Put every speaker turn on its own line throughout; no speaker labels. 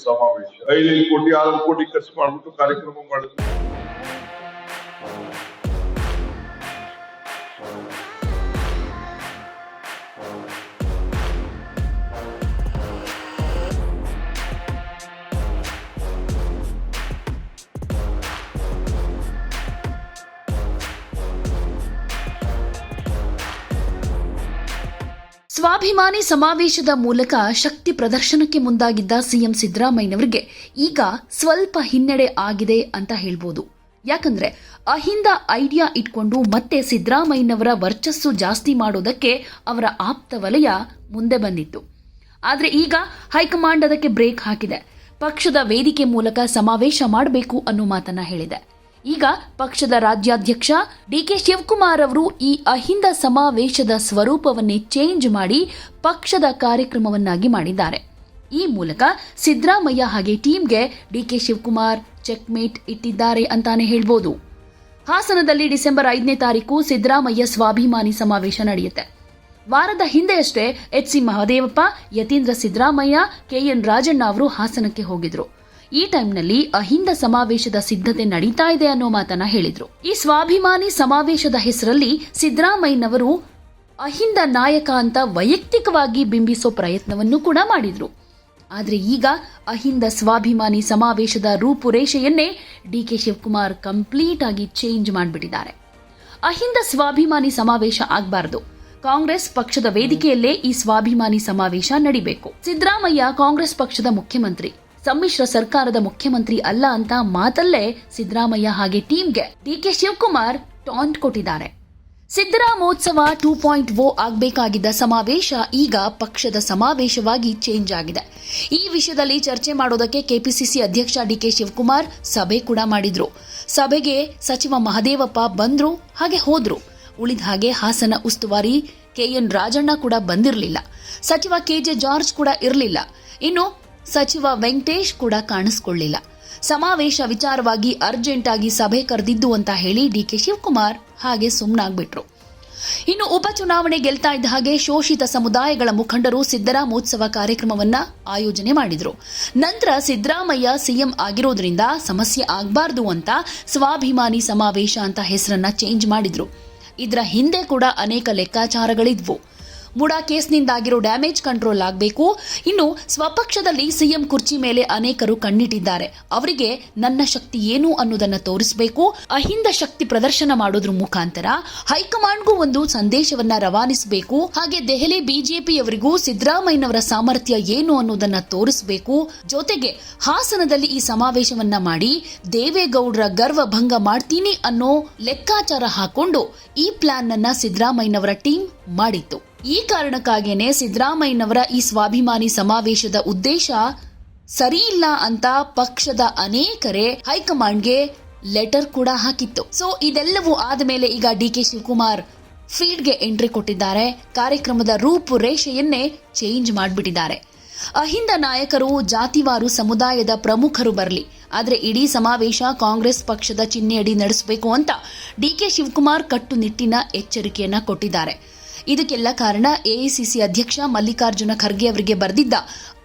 ಸಮಾವೇಶ. ಐದೈದು ಕೋಟಿ ಆರು ಕೋಟಿ ಖರ್ಚು ಮಾಡ್ಬಿಟ್ಟು ಕಾರ್ಯಕ್ರಮ ಮಾಡಿದ್ರು
ಸ್ವಾಭಿಮಾನಿ ಸಮಾವೇಶದ ಮೂಲಕ ಶಕ್ತಿ ಪ್ರದರ್ಶನಕ್ಕೆ ಮುಂದಾಗಿದ್ದ ಸಿಎಂ ಸಿದ್ದರಾಮಯ್ಯನವರಿಗೆ ಈಗ ಸ್ವಲ್ಪ ಹಿನ್ನಡೆ ಆಗಿದೆ ಅಂತ ಹೇಳ್ಬೋದು. ಯಾಕಂದ್ರೆ ಅಹಿಂದ ಐಡಿಯಾ ಇಟ್ಕೊಂಡು ಮತ್ತೆ ಸಿದ್ದರಾಮಯ್ಯನವರ ವರ್ಚಸ್ಸು ಜಾಸ್ತಿ ಮಾಡೋದಕ್ಕೆ ಅವರ ಆಪ್ತ ವಲಯ ಮುಂದೆ ಬಂದಿತ್ತು. ಆದರೆ ಈಗ ಹೈಕಮಾಂಡ್ ಅದಕ್ಕೆ ಬ್ರೇಕ್ ಹಾಕಿದೆ. ಪಕ್ಷದ ವೇದಿಕೆ ಮೂಲಕ ಸಮಾವೇಶ ಮಾಡಬೇಕು ಅನ್ನೋ ಮಾತನ್ನ ಹೇಳಿದೆ. ಈಗ ಪಕ್ಷದ ರಾಜ್ಯಾಧ್ಯಕ್ಷ ಡಿಕೆ ಶಿವಕುಮಾರ್ ಅವರು ಈ ಅಹಿಂದ ಸಮಾವೇಶದ ಸ್ವರೂಪವನ್ನೇ ಚೇಂಜ್ ಮಾಡಿ ಪಕ್ಷದ ಕಾರ್ಯಕ್ರಮವನ್ನಾಗಿ ಮಾಡಿದ್ದಾರೆ. ಈ ಮೂಲಕ ಸಿದ್ದರಾಮಯ್ಯ ಹಾಗೆ ಟೀಮ್ಗೆ ಡಿಕೆ ಶಿವಕುಮಾರ್ ಚೆಕ್ಮೇಟ್ ಇಟ್ಟಿದ್ದಾರೆ ಅಂತಾನೆ ಹೇಳ್ಬೋದು. ಹಾಸನದಲ್ಲಿ ಡಿಸೆಂಬರ್ ಐದನೇ ತಾರೀಕು ಸಿದ್ದರಾಮಯ್ಯ ಸ್ವಾಭಿಮಾನಿ ಸಮಾವೇಶ ನಡೆಯುತ್ತೆ. ವಾರದ ಹಿಂದೆಯಷ್ಟೇ H C Mahadevappa, Yathindra Siddaramaiah K N Rajanna ಅವರು ಹಾಸನಕ್ಕೆ ಹೋಗಿದ್ರು. ಈ ಟೈಮ್ನಲ್ಲಿ ಅಹಿಂದ ಸಮಾವೇಶದ ಸಿದ್ಧತೆ ನಡೀತಾ ಇದೆ ಅನ್ನೋ ಮಾತನ್ನ ಹೇಳಿದ್ರು. ಈ ಸ್ವಾಭಿಮಾನಿ ಸಮಾವೇಶದ ಹೆಸರಲ್ಲಿ ಸಿದ್ದರಾಮಯ್ಯನವರು ಅಹಿಂದ ನಾಯಕ ಅಂತ ವೈಯಕ್ತಿಕವಾಗಿ ಬಿಂಬಿಸೋ ಪ್ರಯತ್ನವನ್ನು ಕೂಡ ಮಾಡಿದ್ರು. ಆದರೆ ಈಗ ಅಹಿಂದ ಸ್ವಾಭಿಮಾನಿ ಸಮಾವೇಶದ ರೂಪುರೇಷೆಯನ್ನೇ ಡಿ ಕೆ ಶಿವಕುಮಾರ್ ಕಂಪ್ಲೀಟ್ ಆಗಿ ಚೇಂಜ್ ಮಾಡಿಬಿಟ್ಟಿದ್ದಾರೆ. ಅಹಿಂದ ಸ್ವಾಭಿಮಾನಿ ಸಮಾವೇಶ ಆಗಬಾರದು. ಕಾಂಗ್ರೆಸ್ ಪಕ್ಷದ ವೇದಿಕೆಯಲ್ಲೇ ಈ ಸ್ವಾಭಿಮಾನಿ ಸಮಾವೇಶ ನಡಿಬೇಕು. ಸಿದ್ದರಾಮಯ್ಯ ಕಾಂಗ್ರೆಸ್ ಪಕ್ಷದ ಮುಖ್ಯಮಂತ್ರಿ. ಸಮ್ಮಿಶ್ರ ಸರ್ಕಾರದ ಮುಖ್ಯಮಂತ್ರಿ ಅಲ್ಲ ಅಂತ ಮಾತಲ್ಲೇ ಸಿದ್ದರಾಮಯ್ಯ ಹಾಗೆ ಟೀಮ್ಗೆ ಡಿ ಕೆ ಶಿವಕುಮಾರ್ ಟಾಂಟ್ ಕೊಟ್ಟಿದ್ದಾರೆ. ಸಿದ್ದರಾಮೋತ್ಸವ ಟೂ ಪಾಯಿಂಟ್ ಓ ಆಗಬೇಕಾಗಿದ್ದ ಸಮಾವೇಶ ಈಗ ಪಕ್ಷದ ಸಮಾವೇಶವಾಗಿ ಚೇಂಜ್ ಆಗಿದೆ. ಈ ವಿಷಯದಲ್ಲಿ ಚರ್ಚೆ ಮಾಡೋದಕ್ಕೆ ಕೆಪಿಸಿಸಿ ಅಧ್ಯಕ್ಷ ಡಿಕೆ ಶಿವಕುಮಾರ್ ಸಭೆ ಕೂಡ ಮಾಡಿದ್ರು. ಸಭೆಗೆ ಸಚಿವ ಮಹದೇವಪ್ಪ ಬಂದ್ರು, ಹಾಗೆ ಹೋದ್ರು. ಉಳಿದ ಹಾಗೆ ಹಾಸನ ಉಸ್ತುವಾರಿ ಕೆಎನ್ ರಾಜಣ್ಣ ಕೂಡ ಬಂದಿರಲಿಲ್ಲ. ಸಚಿವ ಕೆಜೆ ಜಾರ್ಜ್ ಕೂಡ ಇರಲಿಲ್ಲ. ಇನ್ನು ಸಚಿವ ವೆಂಕಟೇಶ್ ಕೂಡ ಕಾಣಿಸ್ಕೊಳ್ಳಿಲ್ಲ. ಸಮಾವೇಶ ವಿಚಾರವಾಗಿ ಅರ್ಜೆಂಟ್ ಆಗಿ ಸಭೆ ಕರೆದಿದ್ದು ಅಂತ ಹೇಳಿ ಡಿಕೆ ಶಿವಕುಮಾರ್ ಹಾಗೆ ಸುಮ್ಮನಾಗ್ಬಿಟ್ರು ಇನ್ನು ಉಪಚುನಾವಣೆ ಗೆಲ್ತಾ ಇದ್ದ ಹಾಗೆ ಶೋಷಿತ ಸಮುದಾಯಗಳ ಮುಖಂಡರು ಸಿದ್ದರಾಮೋತ್ಸವ ಕಾರ್ಯಕ್ರಮವನ್ನ ಆಯೋಜನೆ ಮಾಡಿದ್ರು. ನಂತರ ಸಿದ್ದರಾಮಯ್ಯ ಸಿಎಂ ಆಗಿರೋದ್ರಿಂದ ಸಮಸ್ಯೆ ಆಗಬಾರ್ದು ಅಂತ ಸ್ವಾಭಿಮಾನಿ ಸಮಾವೇಶ ಅಂತ ಹೆಸರನ್ನ ಚೇಂಜ್ ಮಾಡಿದ್ರು. ಇದರ ಹಿಂದೆ ಕೂಡ ಅನೇಕ ಲೆಕ್ಕಾಚಾರಗಳಿದ್ವು. ಮುಡಾ ಕೇಸ್ನಿಂದಾಗಿರೋ ಡ್ಯಾಮೇಜ್ ಕಂಟ್ರೋಲ್ ಆಗಬೇಕು. ಇನ್ನು ಸ್ವಪಕ್ಷದಲ್ಲಿ ಸಿಎಂ ಕುರ್ಚಿ ಮೇಲೆ ಅನೇಕರು ಕಣ್ಣಿಟ್ಟಿದ್ದಾರೆ. ಅವರಿಗೆ ನನ್ನ ಶಕ್ತಿ ಏನು ಅನ್ನೋದನ್ನು ತೋರಿಸಬೇಕು. ಅಹಿಂದ ಶಕ್ತಿ ಪ್ರದರ್ಶನ ಮಾಡೋದ್ರ ಮುಖಾಂತರ ಹೈಕಮಾಂಡ್ಗೂ ಒಂದು ಸಂದೇಶವನ್ನ ರವಾನಿಸಬೇಕು. ಹಾಗೆ ದೆಹಲಿ ಬಿಜೆಪಿಯವರಿಗೂ ಸಿದ್ದರಾಮಯ್ಯನವರ ಸಾಮರ್ಥ್ಯ ಏನು ಅನ್ನೋದನ್ನ ತೋರಿಸಬೇಕು. ಜೊತೆಗೆ ಹಾಸನದಲ್ಲಿ ಈ ಸಮಾವೇಶವನ್ನ ಮಾಡಿ ದೇವೇಗೌಡರ ಗರ್ವ ಭಂಗ ಮಾಡ್ತೀನಿ ಅನ್ನೋ ಲೆಕ್ಕಾಚಾರ ಹಾಕೊಂಡು ಈ ಪ್ಲಾನ್ ಅನ್ನ ಸಿದ್ದರಾಮಯ್ಯನವರ ಟೀಮ್ ಮಾಡಿತ್ತು. ಈ ಕಾರಣಕ್ಕಾಗಿಯೇ ಸಿದ್ದರಾಮಯ್ಯನವರ ಈ ಸ್ವಾಭಿಮಾನಿ ಸಮಾವೇಶದ ಉದ್ದೇಶ ಸರಿ ಇಲ್ಲ ಅಂತ ಪಕ್ಷದ ಅನೇಕರೇ ಹೈಕಮಾಂಡ್ಗೆ ಲೆಟರ್ ಕೂಡ ಹಾಕಿತ್ತು. ಸೊ, ಇದೆಲ್ಲವೂ ಆದಮೇಲೆ ಈಗ ಡಿ ಕೆ ಶಿವಕುಮಾರ್ ಫೀಲ್ಡ್ಗೆ ಎಂಟ್ರಿ ಕೊಟ್ಟಿದ್ದಾರೆ. ಕಾರ್ಯಕ್ರಮದ ರೂಪುರೇಷೆಯನ್ನೇ ಚೇಂಜ್ ಮಾಡಿಬಿಟ್ಟಿದ್ದಾರೆ. ಅಹಿಂದ ನಾಯಕರು, ಜಾತಿವಾರು ಸಮುದಾಯದ ಪ್ರಮುಖರು ಬರಲಿ, ಆದರೆ ಇಡೀ ಸಮಾವೇಶ ಕಾಂಗ್ರೆಸ್ ಪಕ್ಷದ ಚಿಹ್ನೆಯಡಿ ನಡೆಸಬೇಕು ಅಂತ ಡಿ ಕೆ ಶಿವಕುಮಾರ್ ಕಟ್ಟುನಿಟ್ಟಿನ ಎಚ್ಚರಿಕೆಯನ್ನ ಕೊಟ್ಟಿದ್ದಾರೆ. ಇದಕ್ಕೆಲ್ಲ ಕಾರಣ ಎಐಸಿಸಿ ಅಧ್ಯಕ್ಷ ಮಲ್ಲಿಕಾರ್ಜುನ ಖರ್ಗೆ ಅವರಿಗೆ ಬರೆದಿದ್ದ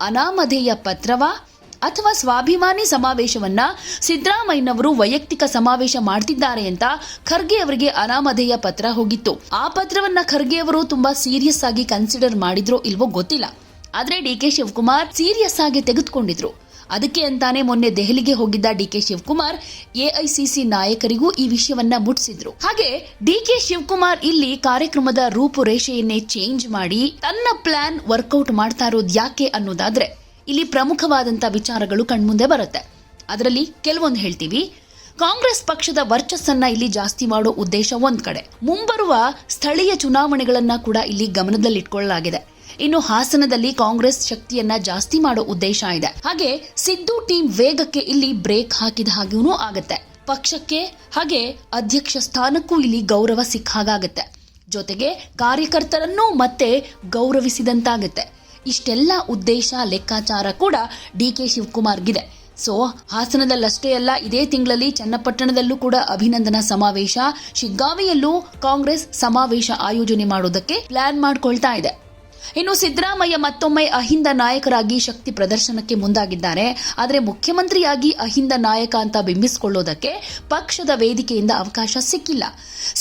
ಅನಾಮಧೇಯ ಪತ್ರವ ಅಥವಾ ಸ್ವಾಭಿಮಾನಿ ಸಮಾವೇಶವನ್ನ ಸಿದ್ದರಾಮಯ್ಯನವರು ವೈಯಕ್ತಿಕ ಸಮಾವೇಶ ಮಾಡ್ತಿದ್ದಾರೆ ಅಂತ ಖರ್ಗೆ ಅವರಿಗೆ ಅನಾಮಧೇಯ ಪತ್ರ ಹೋಗಿತ್ತು. ಆ ಪತ್ರವನ್ನ ಖರ್ಗೆ ಅವರು ತುಂಬಾ ಸೀರಿಯಸ್ ಆಗಿ ಕನ್ಸಿಡರ್ ಮಾಡಿದ್ರೋ ಇಲ್ವೋ ಗೊತ್ತಿಲ್ಲ. ಆದ್ರೆ ಡಿಕೆ ಶಿವಕುಮಾರ್ ಸೀರಿಯಸ್ ಆಗಿ ತೆಗೆದುಕೊಂಡಿದ್ರು. ಅದಕ್ಕೆ ಅಂತಾನೆ ಮೊನ್ನೆ ದೆಹಲಿಗೆ ಹೋಗಿದ್ದ ಡಿ ಕೆ ಶಿವಕುಮಾರ್ ಎಐಸಿಸಿ ನಾಯಕರಿಗೂ ಈ ವಿಷಯವನ್ನ ಮುಟ್ಟಿಸಿದ್ರು. ಹಾಗೆ ಡಿ ಕೆ ಶಿವಕುಮಾರ್ ಇಲ್ಲಿ ಕಾರ್ಯಕ್ರಮದ ರೂಪುರೇಷೆಯನ್ನೇ ಚೇಂಜ್ ಮಾಡಿ ತನ್ನ ಪ್ಲಾನ್ ವರ್ಕೌಟ್ ಮಾಡ್ತಾ ಇರೋದು ಯಾಕೆ ಅನ್ನೋದಾದ್ರೆ ಇಲ್ಲಿ ಪ್ರಮುಖವಾದಂತ ವಿಚಾರಗಳು ಕಣ್ಮುಂದೆ ಬರುತ್ತೆ. ಅದರಲ್ಲಿ ಕೆಲವೊಂದು ಹೇಳ್ತೀವಿ. ಕಾಂಗ್ರೆಸ್ ಪಕ್ಷದ ವರ್ಚಸ್ಸನ್ನ ಇಲ್ಲಿ ಜಾಸ್ತಿ ಮಾಡೋ ಉದ್ದೇಶ ಒಂದ್ ಕಡೆ. ಮುಂಬರುವ ಸ್ಥಳೀಯ ಚುನಾವಣೆಗಳನ್ನ ಕೂಡ ಇಲ್ಲಿ ಗಮನದಲ್ಲಿಟ್ಕೊಳ್ಳಲಾಗಿದೆ ಇನ್ನು ಹಾಸನದಲ್ಲಿ ಕಾಂಗ್ರೆಸ್ ಶಕ್ತಿಯನ್ನ ಜಾಸ್ತಿ ಮಾಡೋ ಉದ್ದೇಶ ಇದೆ. ಹಾಗೆ ಸಿದ್ದು ಟೀಮ್ ವೇಗಕ್ಕೆ ಇಲ್ಲಿ ಬ್ರೇಕ್ ಹಾಕಿದ ಹಾಗೂ ಆಗತ್ತೆ. ಪಕ್ಷಕ್ಕೆ ಹಾಗೆ ಅಧ್ಯಕ್ಷ ಸ್ಥಾನಕ್ಕೂ ಇಲ್ಲಿ ಗೌರವ ಸಿಕ್ಕ ಹಾಗಾಗತ್ತೆ. ಜೊತೆಗೆ ಕಾರ್ಯಕರ್ತರನ್ನೂ ಮತ್ತೆ ಗೌರವಿಸಿದಂತಾಗತ್ತೆ. ಇಷ್ಟೆಲ್ಲ ಉದ್ದೇಶ, ಲೆಕ್ಕಾಚಾರ ಕೂಡ ಡಿ ಕೆ ಶಿವಕುಮಾರ್ಗಿದೆ ಸೊ, ಹಾಸನದಲ್ಲಷ್ಟೇ ಅಲ್ಲ, ಇದೇ ತಿಂಗಳಲ್ಲಿ ಚನ್ನಪಟ್ಟಣದಲ್ಲೂ ಕೂಡ ಅಭಿನಂದನಾ ಸಮಾವೇಶ, ಶಿಗ್ಗಾವಿಯಲ್ಲೂ ಕಾಂಗ್ರೆಸ್ ಸಮಾವೇಶ ಆಯೋಜನೆ ಮಾಡೋದಕ್ಕೆ ಪ್ಲಾನ್ ಮಾಡ್ಕೊಳ್ತಾ ಇದೆ. ಇನ್ನು ಸಿದ್ದರಾಮಯ್ಯ ಮತ್ತೊಮ್ಮೆ ಅಹಿಂದ ನಾಯಕರಾಗಿ ಶಕ್ತಿ ಪ್ರದರ್ಶನಕ್ಕೆ ಮುಂದಾಗಿದ್ದಾರೆ. ಆದರೆ ಮುಖ್ಯಮಂತ್ರಿಯಾಗಿ ಅಹಿಂದ ನಾಯಕ ಅಂತ ಬಿಂಬಿಸಿಕೊಳ್ಳೋದಕ್ಕೆ ಪಕ್ಷದ ವೇದಿಕೆಯಿಂದ ಅವಕಾಶ ಸಿಕ್ಕಿಲ್ಲ.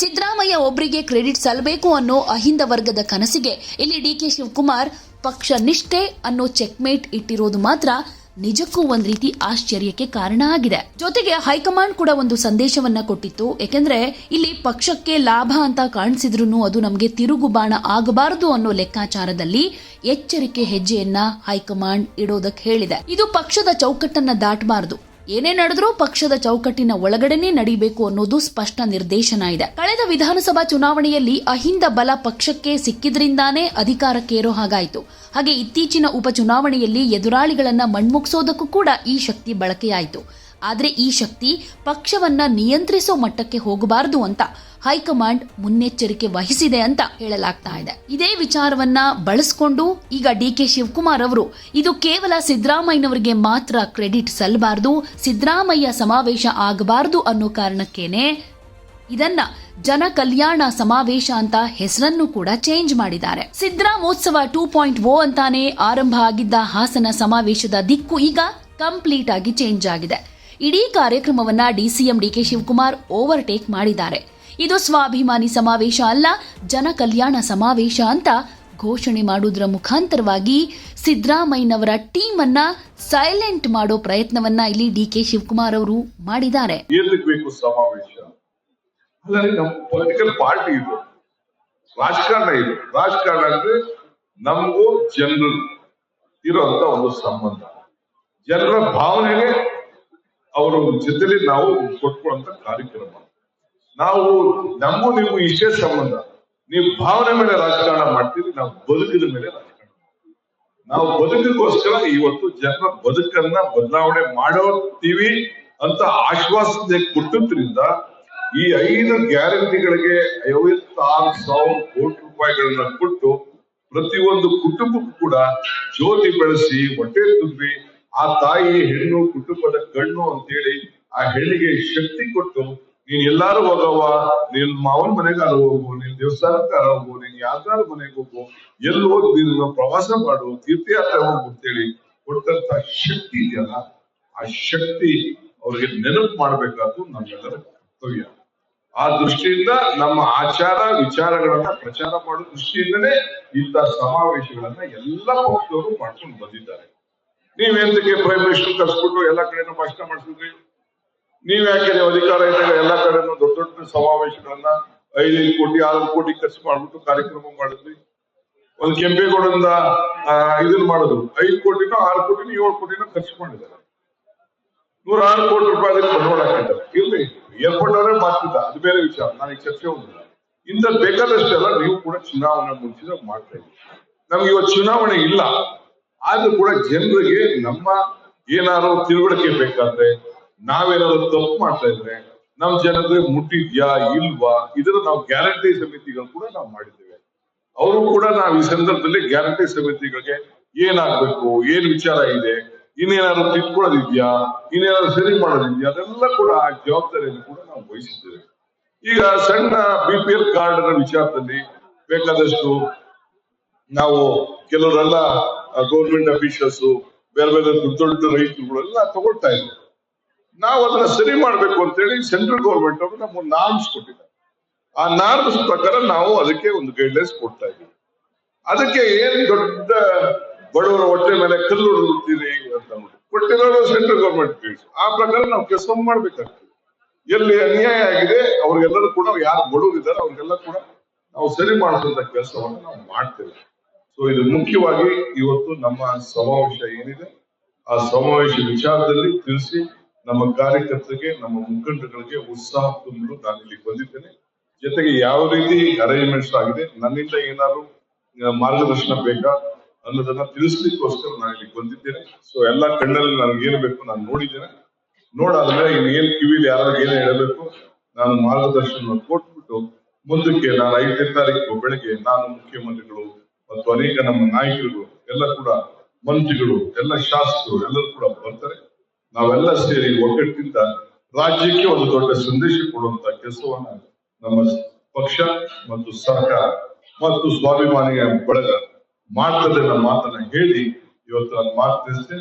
ಸಿದ್ದರಾಮಯ್ಯ ಒಬ್ಬರಿಗೆ ಕ್ರೆಡಿಟ್ ಸಲ್ಲಬೇಕು ಅನ್ನೋ ಅಹಿಂದ ವರ್ಗದ ಕನಸಿಗೆ ಇಲ್ಲಿ ಡಿಕೆ ಶಿವಕುಮಾರ್ ಪಕ್ಷ ನಿಷ್ಠೆ ಅನ್ನೋ ಚೆಕ್ಮೇಟ್ ಇಟ್ಟಿರೋದು ಮಾತ್ರ ನಿಜಕ್ಕೂ ಒಂದ್ ರೀತಿ ಆಶ್ಚರ್ಯಕ್ಕೆ ಕಾರಣ ಆಗಿದೆ. ಜೊತೆಗೆ ಹೈಕಮಾಂಡ್ ಕೂಡ ಒಂದು ಸಂದೇಶವನ್ನ ಕೊಟ್ಟಿತ್ತು. ಯಾಕೆಂದ್ರೆ ಇಲ್ಲಿ ಪಕ್ಷಕ್ಕೆ ಲಾಭ ಅಂತ ಕಾಣಿಸಿದ್ರು ಅದು ನಮಗೆ ತಿರುಗುಬಾಣ ಆಗಬಾರದು ಅನ್ನೋ ಲೆಕ್ಕಾಚಾರದಲ್ಲಿ ಎಚ್ಚರಿಕೆ ಹೆಜ್ಜೆಯನ್ನ ಹೈಕಮಾಂಡ್ ಇಡೋದಕ್ಕೆ ಹೇಳಿದೆ. ಇದು ಪಕ್ಷದ ಚೌಕಟ್ಟನ್ನ ದಾಟಬಾರದು. ಏನೇ ನಡೆದ್ರೂ ಪಕ್ಷದ ಚೌಕಟ್ಟಿನ ಒಳಗಡೆನೇ ನಡೀಬೇಕು ಅನ್ನೋದು ಸ್ಪಷ್ಟ ನಿರ್ದೇಶನ ಇದೆ. ಕಳೆದ ವಿಧಾನಸಭಾ ಚುನಾವಣೆಯಲ್ಲಿ ಅಹಿಂದ ಬಲ ಪಕ್ಷಕ್ಕೆ ಸಿಕ್ಕಿದ್ರಿಂದಾನೇ ಅಧಿಕಾರಕ್ಕೇರೋ ಹಾಗಾಯಿತು. ಹಾಗೆ ಇತ್ತೀಚಿನ ಉಪಚುನಾವಣೆಯಲ್ಲಿ ಎದುರಾಳಿಗಳನ್ನ ಮಣ್ಮುಗಿಸೋದಕ್ಕೂ ಕೂಡ ಈ ಶಕ್ತಿ ಬಳಕೆಯಾಯಿತು. ಆದರೆ ಈ ಶಕ್ತಿ ಪಕ್ಷವನ್ನ ನಿಯಂತ್ರಿಸೋ ಮಟ್ಟಕ್ಕೆ ಹೋಗಬಾರದು ಅಂತ ಹೈಕಮಾಂಡ್ ಮುನ್ನೆಚ್ಚರಿಕೆ ವಹಿಸಿದೆ ಅಂತ ಹೇಳಲಾಗ್ತಾ ಇದೆ. ಇದೇ ವಿಚಾರವನ್ನ ಬಳಸಿಕೊಂಡು ಈಗ ಡಿ ಕೆ ಶಿವಕುಮಾರ್ ಅವರು ಇದು ಕೇವಲ ಸಿದ್ದರಾಮಯ್ಯನವರಿಗೆ ಮಾತ್ರ ಕ್ರೆಡಿಟ್ ಸಲ್ಲಬಾರದು ಸಿದ್ದರಾಮಯ್ಯ ಸಮಾವೇಶ ಆಗಬಾರದು ಅನ್ನೋ ಕಾರಣಕ್ಕೇನೆ ಇದನ್ನ ಜನ ಕಲ್ಯಾಣ ಸಮಾವೇಶ ಅಂತ ಹೆಸರನ್ನು ಕೂಡ ಚೇಂಜ್ ಮಾಡಿದ್ದಾರೆ. ಸಿದ್ದರಾಮೋತ್ಸವ ಟೂ ಪಾಯಿಂಟ್ ಓ ಅಂತಾನೆ ಆರಂಭ ಆಗಿದ್ದ ಹಾಸನ ಸಮಾವೇಶದ ದಿಕ್ಕು ಈಗ ಕಂಪ್ಲೀಟ್ ಆಗಿ ಚೇಂಜ್ ಆಗಿದೆ. ಇಡೀ ಕಾರ್ಯಕ್ರಮವನ್ನ ಡಿಸಿಎಂ ಡಿಕೆ ಶಿವಕುಮಾರ್ ಓವರ್ಟೇಕ್ ಮಾಡಿದ್ದಾರೆ. ಇದು ಸ್ವಾಭಿಮಾನಿ ಸಮಾವೇಶ ಅಲ್ಲ ಜನ ಕಲ್ಯಾಣ ಸಮಾವೇಶ ಅಂತ ಘೋಷಣೆ ಮಾಡುವುದರ ಮುಖಾಂತರವಾಗಿ ಸಿದ್ದರಾಮಯ್ಯನವರ ಟೀಮ್ ಅನ್ನ ಸೈಲೆಂಟ್ ಮಾಡೋ ಪ್ರಯತ್ನವನ್ನ ಇಲ್ಲಿ ಡಿ ಕೆ ಶಿವಕುಮಾರ್ ಅವರು ಮಾಡಿದ್ದಾರೆ.
ಪಾರ್ಟಿ ಇದು. ರಾಜಕಾರಣ ಇದು. ರಾಜಕಾರಣ ಅಂದ್ರೆ ನಮಗೂ ಜನರು ಇರುವಂತ ಒಂದು ಸಂಬಂಧ. ಜನರ ಭಾವನೆಗೆ ಅವರ ಜೊತೆಲಿ ನಾವು ಕೊಟ್ಕೊಳ್ಳುವಂತ ಕಾರ್ಯಕ್ರಮ. ನಾವು ನಮಗೂ ನೀವು ಇಷ್ಟೇ ಸಂಬಂಧ ನೀವು ಭಾವನೆ ಮೇಲೆ ರಾಜಕಾರಣ ಮಾಡ್ತೀರಿ, ನಾವು ಬದುಕಿದ ಮೇಲೆ ರಾಜಕಾರಣ ಮಾಡ್ತೀವಿ. ನಾವು ಬದುಕಿಗೋಸ್ಕರ ಇವತ್ತು ಜನರ ಬದುಕನ್ನ ಬದಲಾವಣೆ ಮಾಡೋತೀವಿ ಅಂತ ಆಶ್ವಾಸನೆ ಕೊಟ್ಟಿದ್ರಿಂದ ಈ ಐದು ಗ್ಯಾರಂಟಿಗಳಿಗೆ ಐವತ್ತಾರು ಸಾವಿರ ಕೋಟಿ ರೂಪಾಯಿಗಳನ್ನ ಕೊಟ್ಟು ಪ್ರತಿಯೊಂದು ಕುಟುಂಬಕ್ಕೂ ಕೂಡ ಜ್ಯೋತಿ ಬೆಳೆಸಿ, ಹೊಟ್ಟೆ ತುಂಬಿ, ಆ ತಾಯಿ, ಹೆಣ್ಣು, ಕುಟುಂಬದ ಕಣ್ಣು ಅಂತೇಳಿ ಆ ಹೆಣ್ಣಿಗೆ ಶಕ್ತಿ ಕೊಟ್ಟು ನೀನ್ ಎಲ್ಲಾರು ಹೋಗವ ನೀನ್ ಮಾವನ್ ಮನೆಗಾರ ಹೋಗು, ನೀನ್ ದೇವಸ್ಥಾನಕ್ಕಾರ ಹೋಗು, ನೀನ್ ಯಾವ್ದಾರ ಮನೆಗೆ ಹೋಗು, ಎಲ್ಲಿ ಹೋಗಿ ನೀನು ಪ್ರವಾಸ ಮಾಡು, ತೀರ್ಥಯಾತ್ರೆ ಹೋಗು ಅಂತೇಳಿ ಕೊಟ್ಟಂತ ಶಕ್ತಿ ಇದೆಯಲ್ಲ, ಆ ಶಕ್ತಿ ಅವ್ರಿಗೆ ನೆನಪು ಮಾಡ್ಬೇಕಾದ್ರು ನಮ್ಮೆಲ್ಲರ ಕರ್ತವ್ಯ. ಆ ದೃಷ್ಟಿಯಿಂದ ನಮ್ಮ ಆಚಾರ ವಿಚಾರಗಳನ್ನ ಪ್ರಚಾರ ಮಾಡೋ ದೃಷ್ಟಿಯಿಂದನೇ ಇಂಥ ಸಮಾವೇಶಗಳನ್ನ ಎಲ್ಲ ಪಕ್ಷದವರು ಮಾಡ್ಕೊಂಡು ಬಂದಿದ್ದಾರೆ. ನೀವೆಂತಕ್ಕೆ ಪ್ರೈಮ್ ಮಿನಿಸ್ಟರ್ ಕರ್ಸ್ಬಿಟ್ಟು ಎಲ್ಲ ಕಡೆನೂ ಭಾಷಣ ಮಾಡಿಸಿದ್ರಿ? ನೀವ್ ಯಾಕೆ ನೀವು ಅಧಿಕಾರ ಇದ್ದಾಗ ಎಲ್ಲಾ ಕಡೆ ದೊಡ್ಡ ದೊಡ್ಡ ಸಮಾವೇಶಗಳನ್ನ ಐದೈದು ಕೋಟಿ, ಆರು ಕೋಟಿ ಖರ್ಚು ಮಾಡ್ಬಿಟ್ಟು ಕಾರ್ಯಕ್ರಮ ಮಾಡಿದ್ವಿ. ಒಂದ್ ಕೆಂಪೇಗೌಡದಿಂದ ಇದನ್ನ ಮಾಡಿದ್ರು. ಐದು ಕೋಟಿನೋ, ಆರು ಕೋಟಿನೋ, ಏಳು ಕೋಟಿನೋ ಖರ್ಚು ಮಾಡಿದ್ದಾರೆ. ನೂರಾರು ಕೋಟಿ ರೂಪಾಯಿ ಅದಕ್ಕೆ ಬಂಡವಾಳ ಹಾಕಿದ್ದಾರೆ. ಇರ್ಲಿ, ಏರ್ಪೋರ್ಟ್ ಅವರೇ ಮಾಡ್ತಿದ್ದ. ಅದು ಬೇರೆ ವಿಚಾರ ನನಗೆ ಚರ್ಚೆ ಹೋಗಿಲ್ಲ ಇಂಥ ಬೇಕಾದಷ್ಟೆಲ್ಲ ನೀವು ಕೂಡ ಚುನಾವಣೆ ಮುಂಚಿತ ಮಾಡ್ತಾ ಇದ್ದೀವಿ ನಮ್ಗೆ ಇವತ್ತು ಚುನಾವಣೆ ಇಲ್ಲ. ಆದ್ರೂ ಕೂಡ ಜನರಿಗೆ ನಮ್ಮ ಏನಾದ್ರು ತಿಳುವಳಿಕೆ ಬೇಕಾದ್ರೆ ನಾವೇನಾದ್ರು ತಪ್ಪು ಮಾಡ್ತಾ ಇದ್ರೆ ನಮ್ ಜನರಿಗೆ ಮುಟ್ಟಿದ್ಯಾ, ಇಲ್ವಾ? ಇದನ್ನ ನಾವು ಗ್ಯಾರಂಟಿ ಸಮಿತಿಗಳು ಕೂಡ ನಾವು ಮಾಡಿದ್ದೇವೆ. ಅವರು ಕೂಡ ನಾವು ಈ ಸಂದರ್ಭದಲ್ಲಿ ಗ್ಯಾರಂಟಿ ಸಮಿತಿಗಳಿಗೆ ಏನಾಗ್ಬೇಕು, ಏನ್ ವಿಚಾರ ಇದೆ, ಇನ್ನೇನಾದ್ರು ತಿಳ್ಕೊಳ್ಳೋದಿದ್ಯಾ ಇನ್ನೇನಾದ್ರು ಸರಿ ಮಾಡೋದಿದ್ಯಾ, ಅದೆಲ್ಲ ಕೂಡ ಆ ಜವಾಬ್ದಾರಿಯನ್ನು ಕೂಡ ನಾವು ವಹಿಸಿದ್ದೇವೆ. ಈಗ ಸಣ್ಣ ಬಿ ಪಿ ಎಲ್ ಕಾರ್ಡ್ ವಿಚಾರದಲ್ಲಿ ಬೇಕಾದಷ್ಟು ನಾವು ಕೆಲವರೆಲ್ಲ ಗೌರ್ಮೆಂಟ್ ಅಫಿಷಿಯಲ್ಸ್ ಬೇರೆ ಬೇರೆ ದೊಡ್ಡ ದೊಡ್ಡ ರೈತರುಗಳೆಲ್ಲ ತಗೊಳ್ತಾ ಇದ್ರು ನಾವು ಅದನ್ನ ಸರಿ ಮಾಡ್ಬೇಕು ಅಂತೇಳಿ ಸೆಂಟ್ರಲ್ ಗೌರ್ಮೆಂಟ್ ಅವರು ನಮ್ಗೆ ನಾರ್ಮ್ಸ್ ಕೊಟ್ಟಿದ್ದಾರೆ. ಆ ನಾರ್ಮ್ಸ್ ಪ್ರಕಾರ ನಾವು ಅದಕ್ಕೆ ಒಂದು ಗೈಡ್ಲೈನ್ಸ್ ಕೊಡ್ತಾ ಇದ್ದೀವಿ. ಅದಕ್ಕೆ ಏನ್ ದೊಡ್ಡ ಬಡವರ ಹೊಟ್ಟೆ ಮೇಲೆ ಕಲ್ಲು ಹೊಡೆದಿರ್ತೀರಿ ಅಂತ ಕೊಟ್ಟಿರೋದು ಸೆಂಟ್ರಲ್ ಗೌರ್ಮೆಂಟ್ ಗೈಡ್ಸ್ ಆ ಪ್ರಕಾರ ನಾವು ಕೆಲಸ ಮಾಡ್ಬೇಕಾಗ್ತದೆ. ಎಲ್ಲಿ ಅನ್ಯಾಯ ಆಗಿದೆ, ಅವ್ರಿಗೆಲ್ಲರೂ ಕೂಡ ಯಾರು ಬಡವರಿದ್ದಾರೆ, ಅವ್ರಿಗೆಲ್ಲ ಕೂಡ ನಾವು ಸರಿ ಮಾಡಿಸುವಂತ ಕೆಲಸವನ್ನು ನಾವು ಮಾಡ್ತೇವೆ. ಸೊ ಇದು ಮುಖ್ಯವಾಗಿ ಇವತ್ತು ನಮ್ಮ ಸಮಾವೇಶ ಏನಿದೆ, ಆ ಸಮಾವೇಶ ವಿಚಾರದಲ್ಲಿ ತಿಳಿಸಿ ನಮ್ಮ ಕಾರ್ಯಕರ್ತರಿಗೆ, ನಮ್ಮ ಮುಖಂಡಗಳಿಗೆ ಉತ್ಸಾಹ ತುಂಬಲು ನಾನು ಇಲ್ಲಿ ಬಂದಿದ್ದೇನೆ. ಜೊತೆಗೆ ಯಾವ ರೀತಿ ಅರೇಂಜ್ಮೆಂಟ್ಸ್ ಆಗಿದೆ, ನನ್ನಿಂದ ಏನಾದ್ರು ಮಾರ್ಗದರ್ಶನ ಬೇಕಾ ಅನ್ನೋದನ್ನ ತಿಳಿಸ್ಲಿಕ್ಕೋಸ್ಕರ ನಾನು ಇಲ್ಲಿ ಬಂದಿದ್ದೇನೆ. ಸೊ ಎಲ್ಲ ಕಣ್ಣಲ್ಲಿ ಏನು ಬೇಕು ನಾನು ನೋಡಿದ್ದೇನೆ. ನೋಡಾದ್ಮೇಲೆ ಇನ್ನು ಏನ್ ಕಿವಿಲಿ ಯಾರು ಏನು ಹೇಳಬೇಕು, ನಾನು ಮಾರ್ಗದರ್ಶನ ಕೊಟ್ಬಿಟ್ಟು ಮುಂದಕ್ಕೆ ನಾನು ಐದನೇ ತಾರೀಕು ಬೆಳಿಗ್ಗೆ ನಾನು ಮುಖ್ಯಮಂತ್ರಿಗಳು ಮತ್ತು ಅನೇಕ ನಮ್ಮ ನಾಯಕರುಗಳು, ಎಲ್ಲ ಕೂಡ ಮಂತ್ರಿಗಳು, ಎಲ್ಲ ಶಾಸಕರು ಎಲ್ಲರೂ ಕೂಡ ಬರ್ತಾರೆ. ನಾವೆಲ್ಲ ಸೇರಿ ಒಗ್ಗಟ್ಟಿನಿಂದ ರಾಜ್ಯಕ್ಕೆ ಒಂದು ದೊಡ್ಡ ಸಂದೇಶ ಕೊಡುವಂತ ಕೆಲಸವನ್ನ ನಮ್ಮ ಪಕ್ಷ ಮತ್ತು ಸರ್ಕಾರ ಮತ್ತು ಸ್ವಾಭಿಮಾನಿಯ ಬಳಗ ಮಾಡ್ತದೆ ನಮ್ಮ ಮಾತನ್ನ ಹೇಳಿ ಇವತ್ತು ನಾನು ಮಾತು